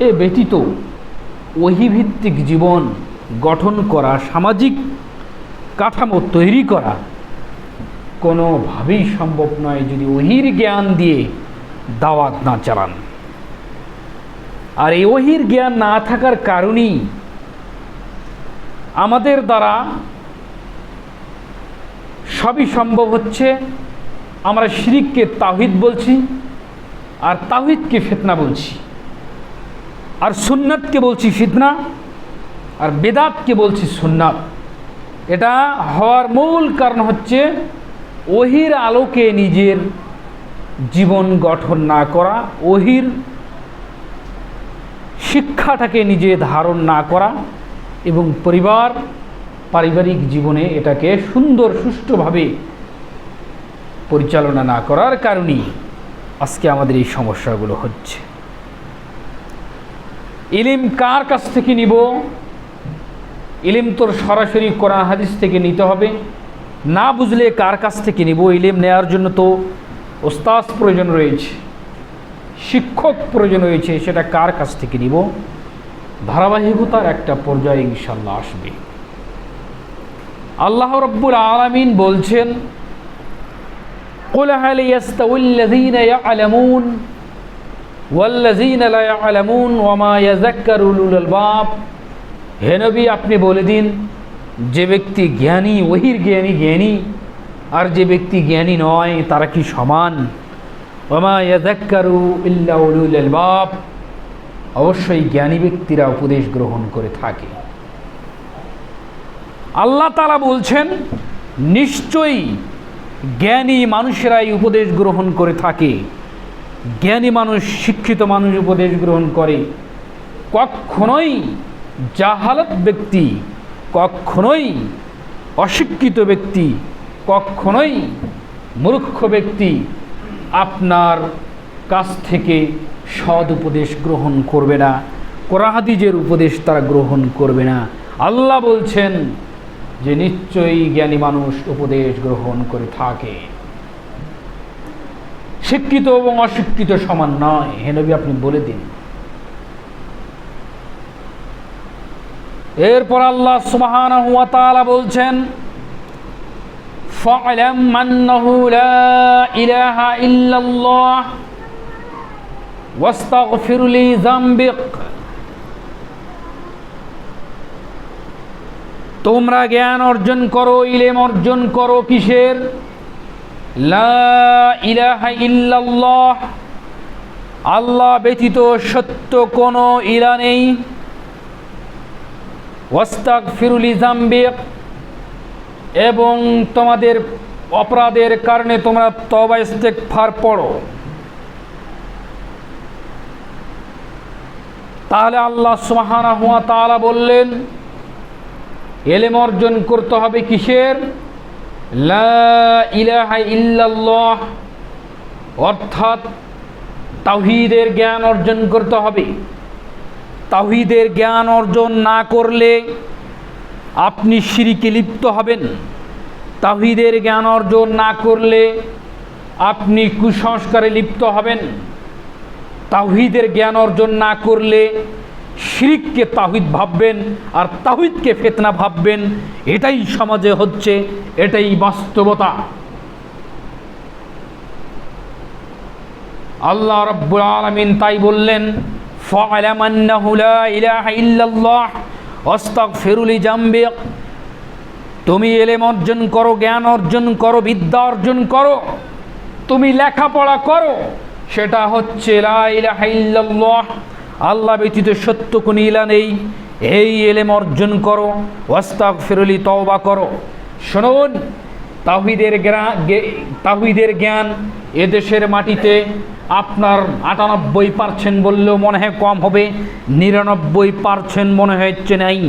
এ ব্যতীত ওহিভিত্তিক জীবন গঠন করা, সামাজিক কাঠামো তৈরি করা কোনোভাবেই সম্ভব নয় যদি ওহির জ্ঞান দিয়ে দাওয়াত না চালান। আর এই ওহির জ্ঞান না থাকার কারণেই আমাদের দ্বারা সবই সম্ভব হচ্ছে। আমরা শিরিককে তাহিদ বলছি আর তাহিদকে ফেতনা বলছি। আর সুন্নাতকে বলছি ফিতনা, আর বেদাতকে বলছি সুন্নাত। এটা হওয়ার মূল কারণ হচ্ছে ওহির আলোকে নিজের জীবন গঠন না করা, ওহির শিক্ষাটাকে নিজে ধারণ না করা এবং পরিবার পারিবারিক জীবনে এটাকে সুন্দর সুষ্ঠুভাবে পরিচালনা না করার কারণেই আজকে আমাদের এই সমস্যাগুলো হচ্ছে। ইলিম কার কাছ থেকে নিব ইলিম তোর সরাসরি কোরআন হাদিস থেকে নিতে হবে না বুঝলে কার কাছ থেকে নিব ইলিম নেওয়ার জন্য তো ওস্তাজ প্রয়োজন রয়েছে শিক্ষক প্রয়োজন রয়েছে সেটা কার কাছ থেকে নিব ধারাবাহিকতার একটা পর্যায়ে ইনশাল্লাহ আসবে আল্লাহ রব্বুল আলমিন বলছেন قل هل يستوي الذين يعلمون ওয়াল্লাজিন ওয়ামা হেনবি আপনি বলে দিন, যে ব্যক্তি জ্ঞানী, ওহির জ্ঞানী জ্ঞানী, আর যে ব্যক্তি জ্ঞানী নয়, তারা কি সমান? ওমা বাপ অবশ্যই জ্ঞানী ব্যক্তিরা উপদেশ গ্রহণ করে থাকে। আল্লাহ তালা বলছেন, নিশ্চয়ই জ্ঞানী মানুষেরাই উপদেশ গ্রহণ করে থাকে। জ্ঞানী মানুষ, শিক্ষিত মানুষ উপদেশ গ্রহণ করে। কখনোই জাহালত ব্যক্তি, কখনোই অশিক্ষিত ব্যক্তি, কখনোই মূর্খ ব্যক্তি আপনার কাছ থেকে সদ উপদেশ গ্রহণ করবে না কোরআহাদিজের উপদেশ তারা গ্রহণ করবে না। আল্লাহ বলছেন যে নিশ্চয়ই জ্ঞানী মানুষ উপদেশ গ্রহণ করে থাকে। শিক্ষিত এবং অশিক্ষিত সমান নয় হেনবি আপনি বলে দিন এরপর আল্লাহ সুবহানাহু ওয়া তাআলা বলছেন فاعلم أنه لا إله إلا الله واستغفر لي ذنبك তোমরা জ্ঞান অর্জন করো ইলেম অর্জন করো কিসের লা ইলাহা আল্লাহ ব্যতীত সত্য কোনো ইলা নেই। ওয়াস্তাক ফিরুলি জাম্বিক এবং তোমাদের অপরাধের কারণে তোমরা তবা ফার পড়ো। তাহলে আল্লাহ সুবহানাহু হুয়া তাআলা বললেন, এলেম অর্জন করতে হবে কিসের? ইল্লাল্লাহ অর্থাৎ তাওহীদের জ্ঞান অর্জন করতে হবে। তাহিদের জ্ঞান অর্জন না করলে আপনি সিঁড়িকে লিপ্ত হবেন। তাহিদের জ্ঞান অর্জন না করলে আপনি কুসংস্কারে লিপ্ত হবেন। তাহিদের জ্ঞান অর্জন না করলে শিরিককে তাহিদ ভাববেন আর তাহিদকে ফেতনা ভাববেন, এটাই সমাজে হচ্ছে, এটাই বাস্তবতা। আল্লাহ রব্বুল আলমিন তাই বললেন তুমি এলেম অর্জন করো, জ্ঞান অর্জন করো, বিদ্যা অর্জন করো, তুমি লেখাপড়া করো, সেটা হচ্ছে আল্লাহ ব্যতীত সত্য কোন ইলা নেই। এই এলেম অর্জন করো ওয়াস্তাক ফেরুলি তওবা করো। শুনুন তাহিদের তাহিদের জ্ঞান এদেশের মাটিতে আপনার আটানব্বই পার্সেন্ট বললেও মনে হয় কম হবে, নিরানব্বই পার্সেন্ট মনে হচ্ছে নাই।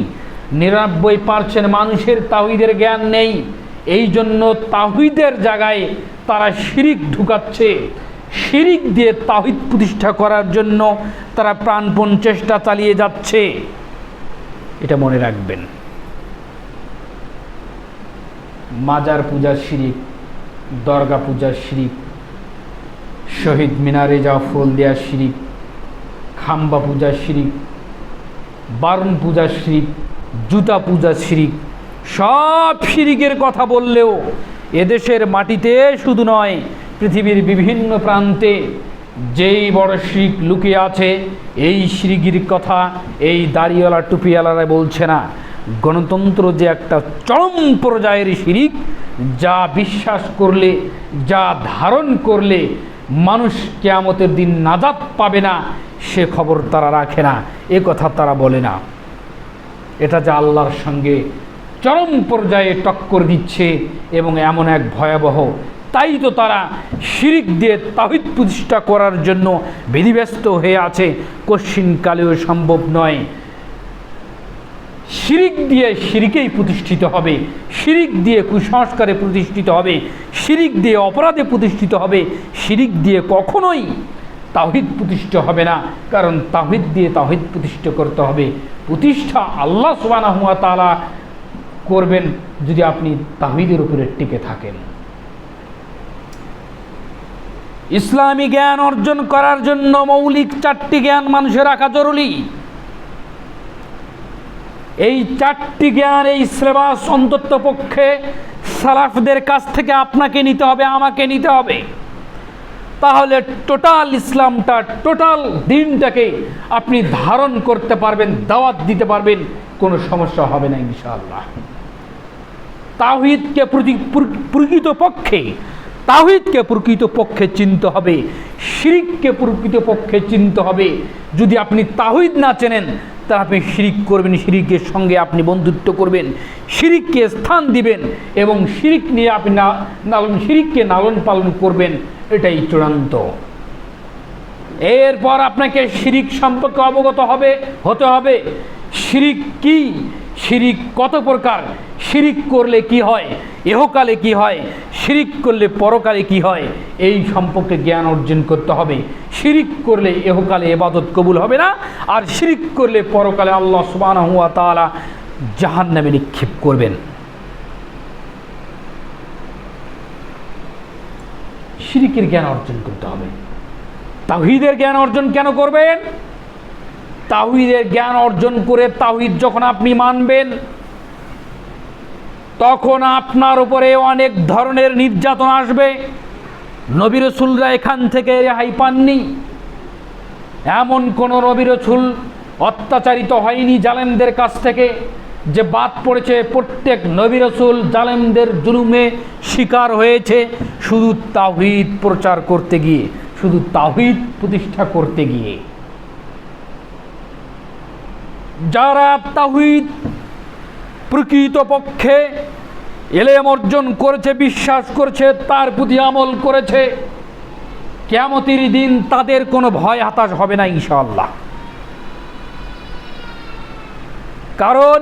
নিরানব্বই পার্সেন্ট মানুষের তাহিদের জ্ঞান নেই এই জন্য তাহিদের জায়গায় তারা শিরিক ঢুকাচ্ছে। শিরিক দিয়ে তাহিদ প্রতিষ্ঠা করার জন্য তারা প্রাণপণ চেষ্টা চালিয়ে যাচ্ছে। এটা মনে রাখবেন। মাজার পূজার শিরিক, দর্গা পূজার শিরিক, শহীদ মিনারে যাওয়া ফুল দেওয়া শিরিক, খাম্বা পূজার শিরিক বারণ পূজা শিরিক, জুতা পূজা শিরিক, সব শিরিকের কথা বললেও এদেশের মাটিতে শুধু নয় পৃথিবীর বিভিন্ন প্রান্তে যেই বড় শিরিক লুকিয়ে আছে, এই শিরিকির কথা এই দাড়িওয়ালা টুপিওয়ালারা বলছে না। গণতন্ত্র যে একটা চরম পর্যায়ের শিরিক, যা বিশ্বাস করলে, যা ধারণ করলে মানুষ কেয়ামতের দিন নাজাত পাবে না, সে খবর তারা রাখে না, এ কথা তারা বলে না। এটা যে আল্লাহর সঙ্গে চরম পর্যায়ে টক্কর দিচ্ছে এবং এমন এক ভয়াবহ তাই তো তারা শিরিক দিয়ে তাহিদ প্রতিষ্ঠা করার জন্য বিধিব্যস্ত হয়ে আছে। কশ্চিনকালেও সম্ভব নয়। শিরিক দিয়ে শিরিকেই প্রতিষ্ঠিত হবে। শিরিক দিয়ে কুসংস্কারে প্রতিষ্ঠিত হবে। শিরিক দিয়ে অপরাধে প্রতিষ্ঠিত হবে। শিরিক দিয়ে কখনোই তাহিদ প্রতিষ্ঠা হবে না। কারণ তাহিদ দিয়ে তাহিদ প্রতিষ্ঠা করতে হবে। প্রতিষ্ঠা আল্লাহ সুবানা হুয়া তালা করবেন যদি আপনি তাহিদের উপরে টিকে থাকেন। ইসলামী জ্ঞান অর্জন করার জন্য মৌলিক চারটি জ্ঞান মানুষের রাখা জরুরি। এই চারটি জ্ঞান, এই সিলেবাস অন্তত পক্ষে সালাফদের কাছ থেকে আপনাকে নিতে হবে, আমাকে নিতে হবে। তাহলে টোটাল ইসলামটা টোটাল দিনটাকে আপনি ধারণ করতে পারবেন, দাওয়াত দিতে পারবেন, কোনো সমস্যা হবে না ইনশাআল্লাহ। তাহিদকে প্রকৃত পক্ষে তাহিদকে প্রকৃত পক্ষে চিনতে হবে, শিরিককে প্রকৃত পক্ষে চিনতে হবে। যদি আপনি তাহিদ না চেনেন তা আপনি শিরিক করবেন, শিরিকের সঙ্গে আপনি বন্ধুত্ব করবেন, শিরিককে স্থান দিবেন এবং শিরিক নিয়ে আপনি লালন শিরিককে লালন পালন করবেন, এটাই চূড়ান্ত। এরপর আপনাকে শিরিক সম্পর্কে অবগত হবে, হতে হবে, শিরিক কি? শিরিক কত প্রকার? শিরিক করলে কি হয়? এহকালে কি হয়? শিরিক করলে পরকালে কি হয়? এই সম্পর্কে জ্ঞান অর্জন করতে হবে। শিরিক করলে এহকালে এবাদত কবুল হবে না। আর শিরিক করলে পরকালে আল্লাহ সুবান হুয়া তালা জাহান নামে নিক্ষেপ করবেন। শিরিকের জ্ঞান অর্জন করতে হবে। তাহিদের জ্ঞান অর্জন কেন করবেন? তাহিদের জ্ঞান অর্জন করে তাহিদ যখন আপনি মানবেন তখন আপনার উপরে অনেক ধরনের নির্যাতন আসবে। নবী রসুলরা এখান থেকে রেহাই পাননি। এমন কোন নবী রসুল অত্যাচারিত হয়নি জালেমদের কাছ থেকে, যে বাদ পড়েছে প্রত্যেক নবী রসুল জালেমদের জুলুমে শিকার হয়েছে শুধু তাহিদ প্রচার করতে গিয়ে, শুধু তাহিদ প্রতিষ্ঠা করতে গিয়ে। যারা তাহিদ প্রকৃতপক্ষে এলেম অর্জন করেছে, বিশ্বাস করেছে, তার প্রতি আমল করেছে। কেমতির দিন তাদের কোনো ভয় হতাশ হবে না ইনশাল্লাহ কারণ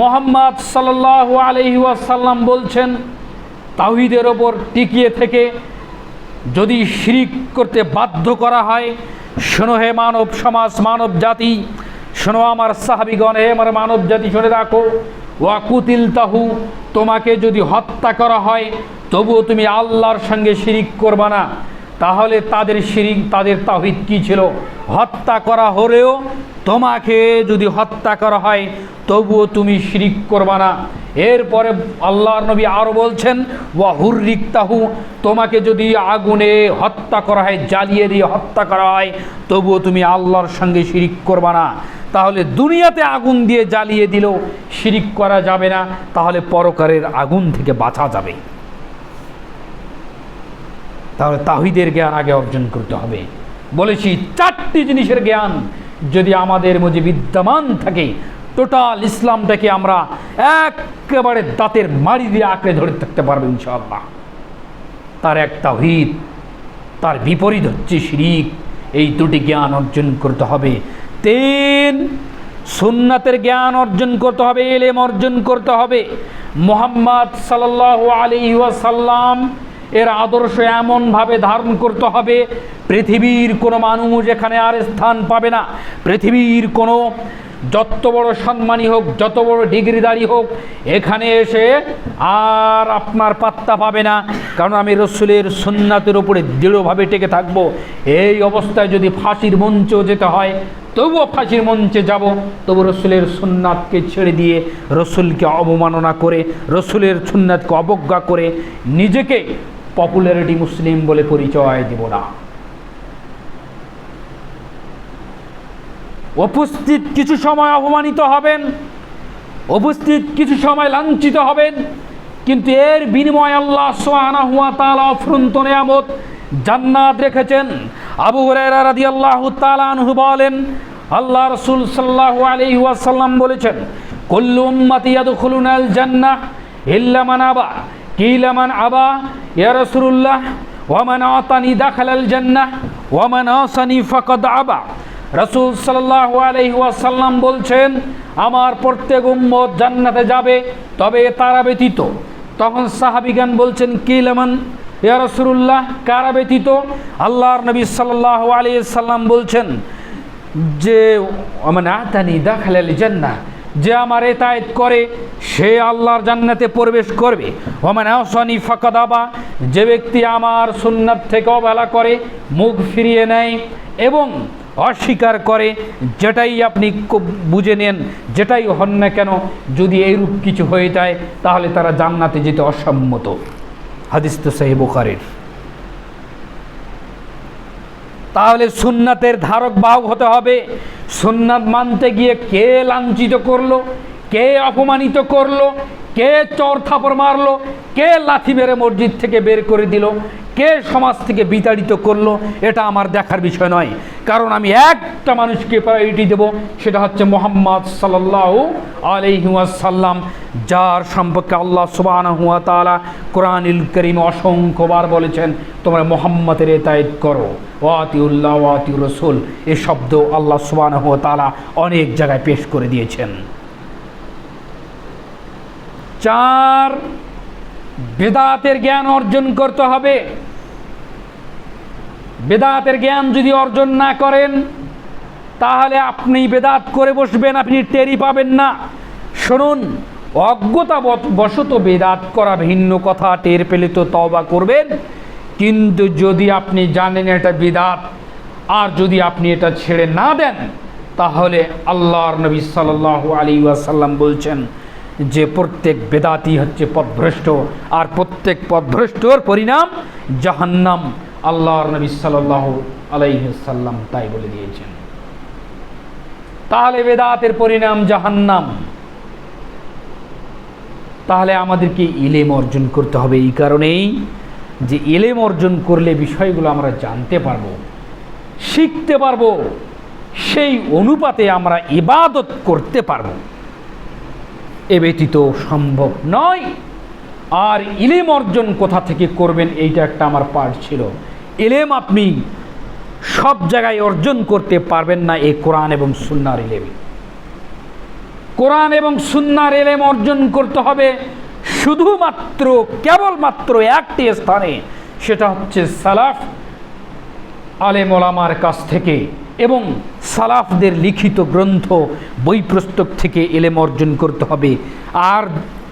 মোহাম্মদ সাল্লাহ আলহি ওয়াসাল্লাম বলছেন তাহিদের ওপর টিকিয়ে থেকে যদি শিরিক করতে বাধ্য করা হয়, শোনো হে মানব সমাজ, মানব জাতি, শোনো আমার সাহাবিগণ, হে আমার মানব জাতি, শুনে রাখো ওয়াকুতিল তাহু তোমাকে যদি হত্যা করা হয় তবুও তুমি আল্লাহর সঙ্গে শিরিক করবা না। তাহলে তাদের শিরিক, তাদের তাহিদ কি ছিল? হত্যা করা হলেও তোমাকে যদি হত্যা করা হয়, তবুও তুমি শিরিক করবা না। এরপরে আল্লাহর নবী আরও বলছেন, ওয়া হুর্রিক তাহু তোমাকে যদি আগুনে হত্যা করা হয়, জ্বালিয়ে দিয়ে হত্যা করা হয়, তবুও তুমি আল্লাহর সঙ্গে শিরিক করবা না। তাহলে দুনিয়াতে আগুন দিয়ে জ্বালিয়ে দিলেও শিরিক করা যাবে না, তাহলে পরকারের আগুন থেকে বাঁচা যাবে। তাহলে তাহিদের জ্ঞান আগে অর্জন করতে হবে। বলেছি, চারটি জিনিসের জ্ঞান যদি আমাদের মধ্যে বিদ্যমান থাকে টোটাল ইসলামটাকে আমরা একেবারে দাঁতের মারি দিয়ে আঁকড়ে ধরে থাকতে পারব ইনশাআল্লাহ। তার এক তাহিদ, তার বিপরীত হচ্ছে শিরিক। এই দুটি জ্ঞান অর্জন করতে হবে। তিন, সুন্নাতের জ্ঞান অর্জন করতে হবে, এলেম অর্জন করতে হবে। মোহাম্মদ সাল্লাহ আলী ওয়াসাল্লাম এর আদর্শ এমনভাবে ধারণ করতে হবে, পৃথিবীর কোনো মানুষ এখানে আর স্থান পাবে না। পৃথিবীর কোনো যত বড় সম্মানী হোক, যত বড় ডিগ্রিদারি হোক, এখানে এসে আর আপনার পাত্তা পাবে না। কারণ আমি রসুলের সুন্নাতের উপরে দৃঢ়ভাবে টেকে থাকব। এই অবস্থায় যদি ফাঁসির মঞ্চেও যেতে হয়, তবুও ফাঁসির মঞ্চে যাব। তবু রসুলের সুন্নাতকে ছেড়ে দিয়ে রসুলকে অবমাননা করে, রসুলের সুন্নাতকে অবজ্ঞা করে, নিজেকে পপুলারিটি মুসলিম বলে পরিচয় দিব না। উপস্থিত কিছু সময় অপমানিত হবেন, উপস্থিত কিছু সময় লাঞ্ছিত হবেন, কিন্তু এর বিনিময়ে আল্লাহ সোহানা হুয়া তালা অফ্রন্ত নেয়ামত জান্নাত রেখেছেন। আবু হুরায়রা রাদিয়াল্লাহু তাআলা আনহু বলেন, আল্লাহ রাসূল সাল্লাল্লাহু আলাইহি ওয়াসাল্লাম বলেছেন উম্মতি ইয়াদখুলুনাল জান্নাহ ইল্লা মান আবা কিলা আবা, ইয়া রাসূলুল্লাহ, ওয়া মান আতানি দাখালাল জান্নাহ, ওয়া মান আসানি ফাকাদ আবা। রাসূল সাল্লাল্লাহু আলাইহি ওয়াসাল্লাম বলছেন, আমার প্রত্যেক উম্মত জান্নাতে যাবে, তবে তারা ব্যতীত। তখন সাহাবিগান বলছেন কিলামান ইয়া রাসূলুল্লাহ, কারা ব্যতীত? আল্লাহর নবী সাল্লাল্লাহু আলাইহি সাল্লাম বলছেন যে মানে আতানি দাখালাল জান্নাহ। যে আমার এতায়েত করে, সে আল্লাহর জান্নাতে প্রবেশ করবে। ওমান আসানি ফাকাদাবা যে ব্যক্তি আমার সুন্নাত থেকে অবহেলা করে, মুখ ফিরিয়ে নেয় এবং অস্বীকার করে, যেটাই আপনি বুঝে নেন, যেটাই হন না কেন, যদি এইরূপ কিছু হয়ে যায়, তাহলে তারা জান্নাতে যেতে অসম্মত। হাদিস তো সাহেব তাহলে সুন্নাতের ধারক বাহক হতে হবে। সুন্নাত মানতে গিয়ে কে লাঞ্ছিত করল, কে অপমানিত করল কে চর থাপড় মারলো, কে লাথি মেরে মসজিদ থেকে বের করে দিল, কে সমাজ থেকে বিতাড়িত করল, এটা আমার দেখার বিষয় নয়। কারণ আমি একটা মানুষকে প্রায়োরিটি দেব, সেটা হচ্ছে মোহাম্মদ সাল্লাহ আলহিউসাল্লাম যার সম্পর্কে আল্লাহ সুবাহ তালা কোরআনিল করিম অসংখ্যবার বলেছেন, তোমরা মোহাম্মদের এতায়েত করো। ওয়াতিউল্লাহ, ওয়াতিউর রসুল, এ শব্দ আল্লাহ সুবাহ তালা অনেক জায়গায় পেশ করে দিয়েছেন। চার বেদাতের জ্ঞান অর্জন করতে হবে। বেদাতের জ্ঞান যদি অর্জন না করেন, তাহলে আপনি বেদাত করে বসবেন, আপনি টেরি পাবেন না। শুনুন অজ্ঞতা বশত বেদাত করা ভিন্ন কথা, টের পেলে তো তবা করবেন। কিন্তু যদি আপনি জানেন এটা বেদাত, আর যদি আপনি এটা ছেড়ে না দেন, তাহলে আল্লাহর নবী সাল্লাহ আলী ওয়াসাল্লাম বলছেন যে প্রত্যেক বেদাতি হচ্ছে পদভ্রষ্ট আর প্রত্যেক পদভ্রষ্টর পরিণাম জাহান্নাম। আল্লাহর নবী সাল্লাহ আলাইসাল্লাম তাই বলে দিয়েছেন। তাহলে বেদাতের পরিণাম জাহান্নাম। তাহলে আমাদেরকে ইলেম অর্জন করতে হবে এই কারণেই যে ইলেম অর্জন করলে বিষয়গুলো আমরা জানতে পারব, শিখতে পারব, সেই অনুপাতে আমরা ইবাদত করতে পারব। এ ব্যতীত সম্ভব নয়। আর ইলেম অর্জন কোথা থেকে করবেন এইটা একটা আমার পাঠ ছিল। ইলেম আপনি সব জায়গায় অর্জন করতে পারবেন না এই কোরআন এবং সুন্নার ইলেম। কোরআন এবং সুন্নার এলেম অর্জন করতে হবে শুধুমাত্র, কেবলমাত্র একটি স্থানে, সেটা হচ্ছে সালাফ, আলেম ওলামার কাছ থেকে। এবং সালাফদের লিখিত গ্রন্থ বই পুস্তক থেকে এলেম অর্জন করতে হবে। আর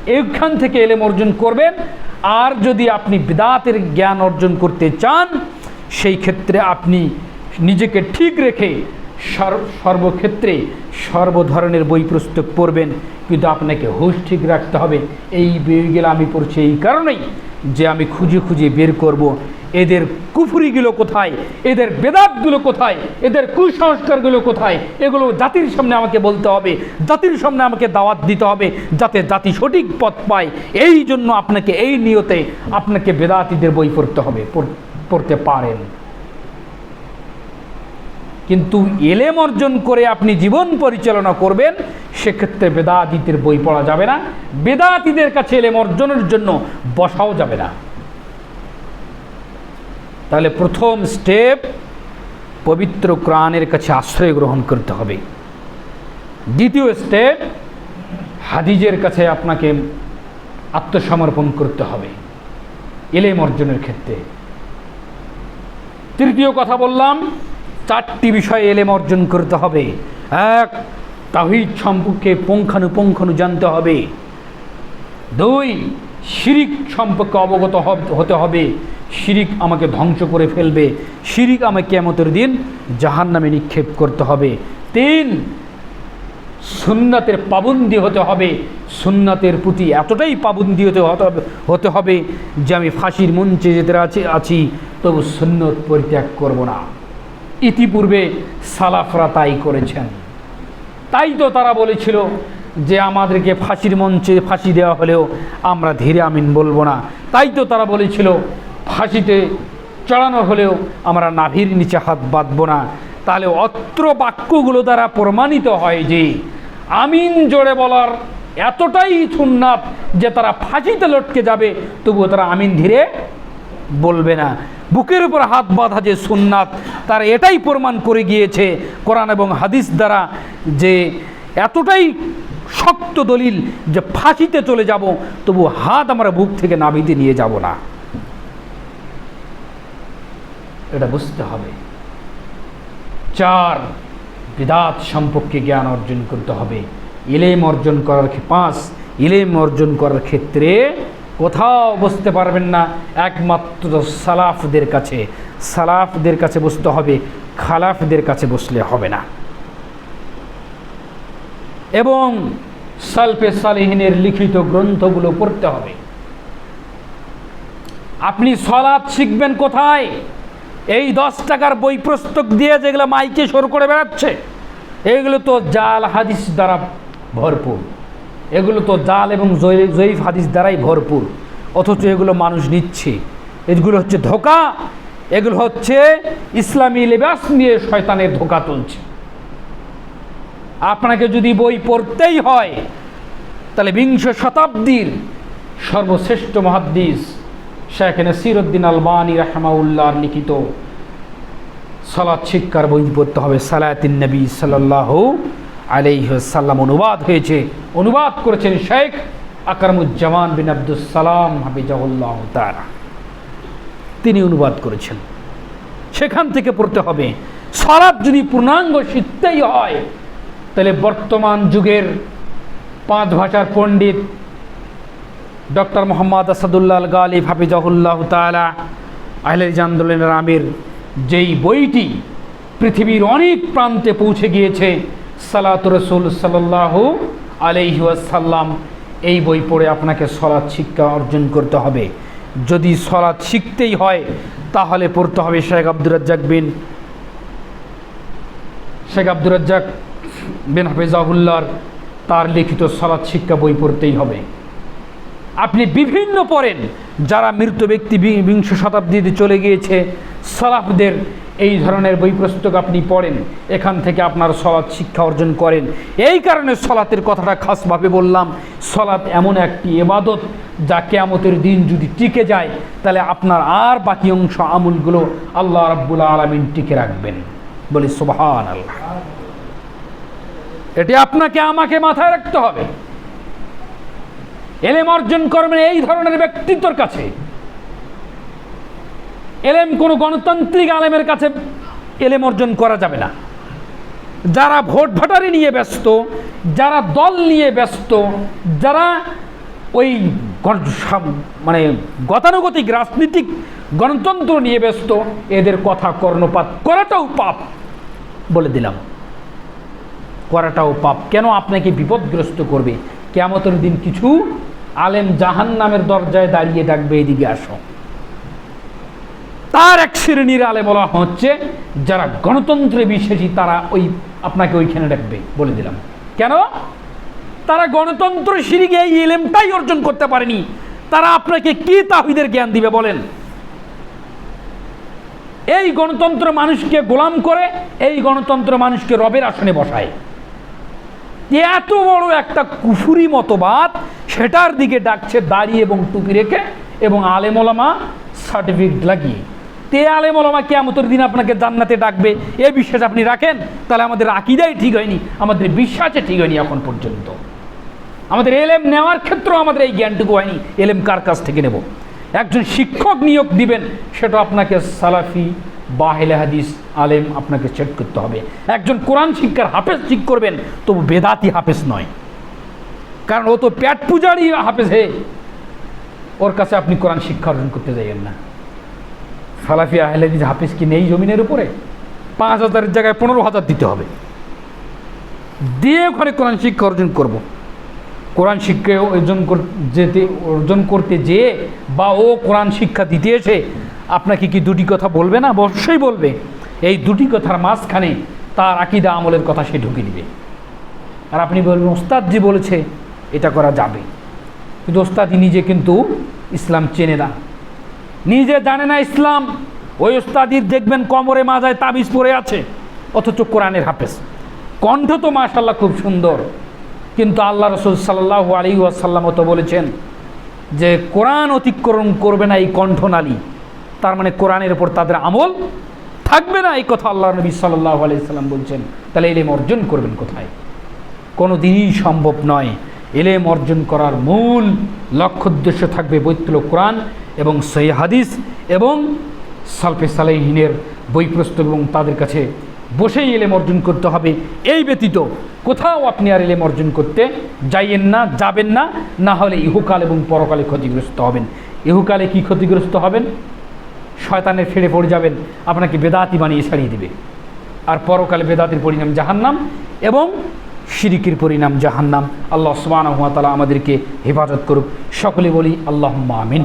এখান থেকে এলেম অর্জন করবেন। আর যদি আপনি বিদাতের জ্ঞান অর্জন করতে চান, সেই ক্ষেত্রে আপনি নিজেকে ঠিক রেখে সর্বক্ষেত্রে সর্ব ধরনের বই পুস্তক পড়বেন। কিন্তু আপনাকে হুশ ঠিক রাখতে হবে। এই বইগুলো আমি পড়ছি এই কারণেই যে আমি খুঁজে খুঁজে বের করব। এদের কুফুরিগুলো কোথায়? এদের বেদাতগুলো কোথায়? এদের কুসংস্কারগুলো কোথায়? এগুলো জাতির সামনে আমাকে বলতে হবে। জাতির সামনে আমাকে দাওয়াত দিতে হবে যাতে জাতি সঠিক পথ পায়। এই জন্য আপনাকে এই নিয়তে আপনাকে বেদাতিদের বই পড়তে হবে পড়তে পারেন। কিন্তু এলেম অর্জন করে আপনি জীবন পরিচালনা করবেন, সেক্ষেত্রে বেদাতিদের বই পড়া যাবে না। বেদাতিদের কাছে এলেম অর্জনের জন্য বসাও যাবে না। তাহলে প্রথম স্টেপ পবিত্র কোরআনের কাছে আশ্রয় গ্রহণ করতে হবে। দ্বিতীয় স্টেপ হাদিজের কাছে আপনাকে আত্মসমর্পণ করতে হবে এলেম অর্জনের ক্ষেত্রে। তৃতীয় কথা বললাম, চারটি বিষয়ে এলেম অর্জন করতে হবে। এক তাহিদ সম্পর্কে পুঙ্খানুপুঙ্খানু জানতে হবে। দুই শিরিক সম্পর্কে অবগত হতে হবে। শিরিক আমাকে ধ্বংস করে ফেলবে। শিরিক আমাকে কেমতের দিন জাহান নামে নিক্ষেপ করতে হবে। তিন, সুন্নাতের পাবন্দি হতে হবে। সুন্নাতের প্রতি এতটাই পাবন্দি হতে হতে হবে- যে আমি ফাঁসির মঞ্চে যেতে আছি আছি, তবু সুন্নত পরিত্যাগ করব না। ইতিপূর্বে সালাফরা তাই করেছেন। তাই তো তারা বলেছিল যে আমাদেরকে ফাঁসির মঞ্চে ফাঁসি দেওয়া হলেও আমরা ধীরে আমিন বলব না। তাই তো তারা বলেছিল, ফাঁসিতে চড়ানো হলেও আমরা নাভির নিচে হাত বাঁধবো না। তাহলে অত্র বাক্যগুলো দ্বারা প্রমাণিত হয় যে আমিন জোরে বলার এতটাই সুন্নাত যে তারা ফাঁসিতে লটকে যাবে, তবুও তারা আমিন ধীরে বলবে না। বুকের উপর হাত বাঁধা যে সুন্নাত, তারা এটাই প্রমাণ করে গিয়েছে কোরআন এবং হাদিস দ্বারা যে এতটাই শক্ত দলিল যে ফাঁসিতে চলে যাব, তবু হাত আমরা বুক থেকে নাভিতে নিয়ে যাব না। এটা বুঝতে হবে। চার, বিদাত সম্পর্কে জ্ঞান অর্জন করতে হবে। ইলেম অর্জন করার পাঁচ, ইলেম অর্জন করার ক্ষেত্রে কোথাও বসতে পারবেন না। একমাত্র সালাফদের কাছে সালাফদের কাছে বসতে হবে, খালাফদের কাছে বসলে হবে না। এবং সালফে সালেহিনের লিখিত গ্রন্থগুলো পড়তে হবে। আপনি সলাৎ শিখবেন কোথায়? এই দশ টাকার বই পুস্তক দিয়ে যেগুলো মাইকে সর করে বেড়াচ্ছে, এগুলো তো জাল হাদিস দ্বারা ভরপুর। এগুলো তো জাল এবং জয়- জয়ীফ হাদিস দ্বারাই ভরপুর। অথচ এগুলো মানুষ নিচ্ছে। এগুলো হচ্ছে ধোকা। এগুলো হচ্ছে ইসলামী লেবাস নিয়ে শয়তানের ধোকা তুলছে। আপনাকে যদি বই পড়তেই হয়, তাহলে বিংশ শতাব্দীর সর্বশ্রেষ্ঠ মহাদ্দিস শেখ নাসিরুদ্দিন আলবানী রাহমাউল্লাহর লিখিত সালাদ শিক্ষার বই পড়তে হবে। সালাতিন নবী সাল্লাহ আলাইসাল্লাম অনুবাদ হয়েছে। অনুবাদ করেছেন শেখ আকরামুজ্জামান বিন আব্দুল সালাম হাবিজাউল্লাহ তারা তিনি অনুবাদ করেছেন। সেখান থেকে পড়তে হবে। সালাদ যদি পূর্ণাঙ্গ শিখতেই হয় তাহলে বর্তমান যুগের পাঁচ ভাষার পণ্ডিত ডক্টর মোহাম্মদ আসাদুল্লাহ গালিব হাফিজাহুল্লাহ তালা আহলেজ আন্দোলনের আমির, যেই বইটি পৃথিবীর অনেক প্রান্তে পৌঁছে গিয়েছে, সালাত রসুল সাল্লাহ আলহিউসাল্লাম এই বই পড়ে আপনাকে সলাৎ শিক্ষা অর্জন করতে হবে। যদি সলাৎ শিখতেই হয়, তাহলে পড়তে হবে শেখ আব্দুর রাজ্জাক বিন। শেখ আব্দুর রাজ্জাক বিন হাফিজাহুল্লার তার লিখিত সলাৎ শিক্ষা বই পড়তেই হবে। আপনি বিভিন্ন পড়েন যারা মৃত ব্যক্তি বিংশ শতাব্দীতে চলে গিয়েছে, সালাফদের এই ধরনের বই পুস্তক আপনি পড়েন, এখান থেকে আপনার সলাৎ শিক্ষা অর্জন করেন। এই কারণে সলাতের কথাটা খাসভাবে বললাম সলাৎ এমন একটি এবাদত যা কেয়ামতের দিন যদি টিকে যায়, তাহলে আপনার আর বাকি অংশ আমুলগুলো আল্লাহ রাব্বুল আলমিন টিকে রাখবেন। বলি সুবহান আল্লাহ এটি আপনাকে, আমাকে মাথায় রাখতে হবে। এলেম অর্জন করবেন এই ধরনের ব্যক্তিত্বর কাছে। এলেম কোনো গণতান্ত্রিক আলেমের কাছে এলেম অর্জন করা যাবে না। যারা ভোট ভাটারি নিয়ে ব্যস্ত, যারা দল নিয়ে ব্যস্ত, যারা ওই মানে গতানুগতিক রাজনীতিক গণতন্ত্র নিয়ে ব্যস্ত, এদের কথা কর্ণপাত করাটাও পাপ বলে দিলাম। করাটাও পাপ। কেন আপনাকে বিপদগ্রস্ত করবে? কেমতের দিন কিছু আলেম জাহান নামের দরজায় দাঁড়িয়ে ডাকবে, এদিকে আসো। তার এক শ্রেণির আলে বলা হচ্ছে, যারা গণতন্ত্রে বিশ্বাসী, তারা ওই আপনাকে ওইখানে ডাকবে বলে দিলাম। কেন? তারা গণতন্ত্র সিরিগে এই এলেমটাই অর্জন করতে পারেনি। তারা আপনাকে কি তাহিদের জ্ঞান দিবে বলেন? এই গণতন্ত্র মানুষকে গোলাম করে, এই গণতন্ত্র মানুষকে রবের আসনে বসায়। এত বড় একটা কুফুরি মতবাদ, সেটার দিকে ডাকছে দাড়ি এবং টুপি রেখে এবং আলেমলামা সার্টিফিকেট লাগিয়ে। তে আলেমলামা কেমতের দিন আপনাকে জান্নাতে ডাকবে। এ বিশ্বাস আপনি রাখেন, তাহলে আমাদের আকিদাই ঠিক হয়নি, আমাদের বিশ্বাসে ঠিক হয়নি এখন পর্যন্ত। আমাদের এলেম নেওয়ার ক্ষেত্রেও আমাদের এই জ্ঞানটুকু হয়নি, এলেম কার কাছ থেকে নেব? একজন শিক্ষক নিয়োগ দিবেন, সেটা আপনাকে সালাফি বা হেলে হাদিস আলেম আপনাকে চেক করতে হবে। একজন কোরআন শিক্ষার হাফেজ ঠিক করবেন, তবু বেদাতি হাফেজ নয়। কারণ ও তো প্যাট পূজারই হাফেজ হে। ওর কাছে আপনি কোরআন শিক্ষা অর্জন করতে যাইয়েন না। সালাফি আহলে হাদিস হাফেজ কি নেই জমিনের উপরে? পাঁচ হাজারের জায়গায় পনেরো হাজার দিতে হবে। দিয়ে ওখানে কোরআন শিক্ষা অর্জন করব। কোরআন শিক্ষা অর্জন যেতে অর্জন করতে যেয়ে বা ও কোরআন শিক্ষা দিতে এসে আপনাকে কি দুটি কথা বলবে না? অবশ্যই বলবে। এই দুটি কথার মাঝখানে তার আকিদা আমলের কথা সে ঢুকে দিবে। আর আপনি বলবেন, ওস্তাদজি বলেছে, এটা করা যাবে। কিন্তু ওস্তাদি নিজে কিন্তু ইসলাম চেনে না। নিজে জানে না ইসলাম। ওই ওস্তাদির দেখবেন কমরে মাজায় তাবিজ পরে আছে, অথচ কোরআনের হাফেজ। কণ্ঠ তো মাশাল্লাহ খুব সুন্দর। কিন্তু আল্লাহ রসুল সাল্লাহ আলী ওয়াসাল্লাম তো বলেছেন যে, কোরআন অতিক্রম করবে না এই কণ্ঠনালী। তার মানে কোরআনের উপর তাদের আমল থাকবে না। এই কথা আল্লাহ নবী সাল্লাহ আলাইসাল্লাম বলছেন, তাহলে এলেম অর্জন করবেন কোথায়? কোনো দিনই সম্ভব নয়। এলেম অর্জন করার মূল লক্ষ্য উদ্দেশ্য থাকবে বৈতুল কোরআন এবং সই হাদিস এবং সালফে সালাইহিনের বই প্রস্তুত এবং তাদের কাছে বসেই এলেম অর্জন করতে হবে। এই ব্যতীত কোথাও আপনি আর এলেম অর্জন করতে যাইয়েন না, যাবেন না। না হলে ইহুকাল এবং পরকালে ক্ষতিগ্রস্ত হবেন। ইহুকালে কি ক্ষতিগ্রস্ত হবেন? শয়তানের ফেড়ে পড়ে যাবেন, আপনাকে বেদাতি বানিয়ে ছাড়িয়ে দেবে। আর পরকালে বেদাতির পরিণাম জাহান্নাম এবং শিরিকের পরিণাম জাহান্নাম। আল্লাহ সুবান তালা আমাদেরকে হেফাজত করুক। সকলে বলি আল্লাহ আমিন।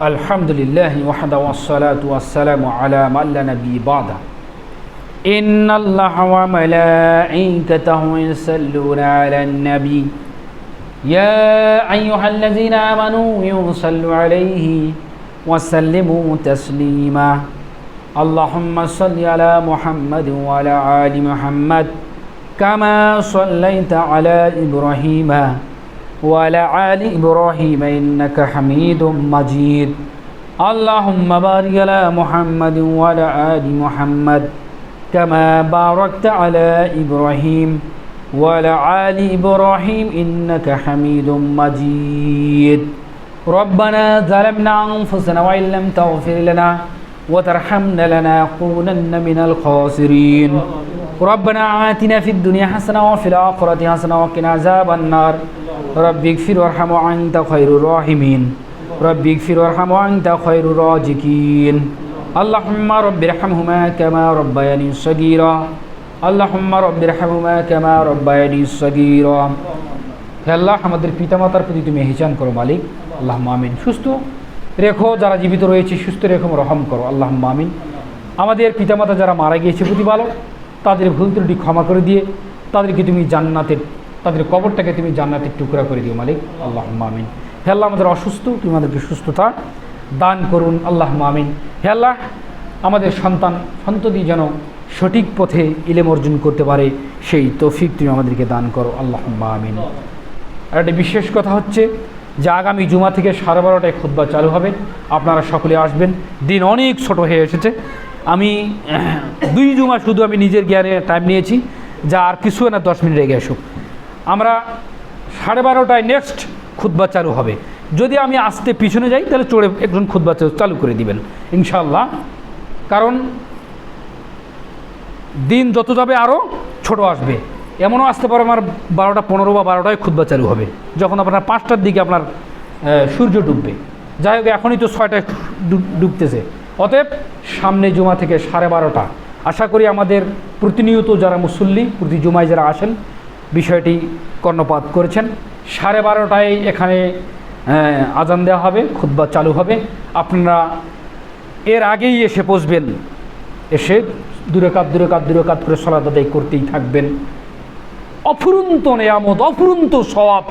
আলহামদুলিল্লাহ ওয়াহদা ওয়াসসালাতু ওয়াসসালামু আলা মাল্লা নবী বাদা। ইন্নাল্লাহা ওয়া মালাঈকাতাহু يا أيها الذين آمنوا يصلوا عليه وسلموا تسليما. اللهم صل على محمد وعلى آل محمد كما صليت على إبراهيم وعلى آل إبراهيم إنك حميد مجيد. اللهم بارك على محمد وعلى آل محمد كما باركت على إبراهيم وعلى آل إبراهيم إنك حميد مجيد ربنا ظلمنا أنفسنا وإن لم تغفر لنا وترحمنا لنكونن من الخاسرين ربنا آتنا في الدنيا حسنة وفي الآخرة حسنة وقنا عذاب النار رب اغفر وارحم وأنت خير الراحمين رب اغفر وارحم وأنت خير الراجكين اللهم رب ارحمهما كما ربياني صغيرا আল্লাহম্মা রব্বি রাহমুমা কেমা রব্বায়নি সগীরা। হে আমাদের পিতামাতার প্রতি তুমি হেসান করো, মালিক। আল্লাহ মামিন সুস্থ রেখো, যারা জীবিত রয়েছে, সুস্থ রেখো, রহম করো। আল্লাহ মামিন আমাদের পিতামাতা যারা মারা গিয়েছে, প্রতিপালক, তাদের ভুল ত্রুটি ক্ষমা করে দিয়ে, তাদেরকে তুমি জান্নাতের, তাদের কবরটাকে তুমি জান্নাতের টুকরা করে দিও, মালিক। আল্লাহ মামিন হেল্লা আমাদের অসুস্থ, তুমি আমাদেরকে সুস্থতা দান করুন। আল্লাহ মামিন হেল্লাহ আমাদের সন্তান, সন্ততি যেন সঠিক পথে ইলেম অর্জন করতে পারে, সেই তৌফিক তুমি আমাদেরকে দান করো। আল্লাহ আমিন। আর একটা বিশেষ কথা হচ্ছে যে আগামী জুমা থেকে সাড়ে বারোটায় খুদ্া চালু হবে। আপনারা সকলে আসবেন। দিন অনেক ছোট হয়ে এসেছে। আমি দুই জুমা শুধু আমি নিজের জ্ঞানে টাইম নিয়েছি। যা আর কিছু না, দশ মিনিট এগিয়ে আসুক। আমরা সাড়ে বারোটায় নেক্সট খুদ্া চালু হবে। যদি আমি আসতে পিছনে যাই, তাহলে চড়ে একজন খুদ্া চালু করে দিবেন ইনশাল্লাহ কারণ দিন যত যাবে আরও ছোট আসবে। এমনও আসতে পারে আমার বারোটা পনেরো বা বারোটায় খুদ্া চালু হবে। যখন আপনার পাঁচটার দিকে আপনার সূর্য ডুববে। যাই হোক, এখনই তো ছয়টায় ডুবতেছে। অতএব সামনে জুমা থেকে সাড়ে বারোটা। আশা করি আমাদের প্রতিনিয়ত যারা মুসল্লি, প্রতি জুমায় যারা আসেন, বিষয়টি কর্ণপাত করেছেন। সাড়ে বারোটায় এখানে আজান দেওয়া হবে খুদ্া চালু হবে। আপনারা এর আগেই এসে পৌঁছবেন। এসে দূরে কাত দূরে কাত দূরে কাত করে সলাদ আদায় করতেই থাকবেন। অফুরন্ত নেয়ামত, অফুরন্ত সওয়াব।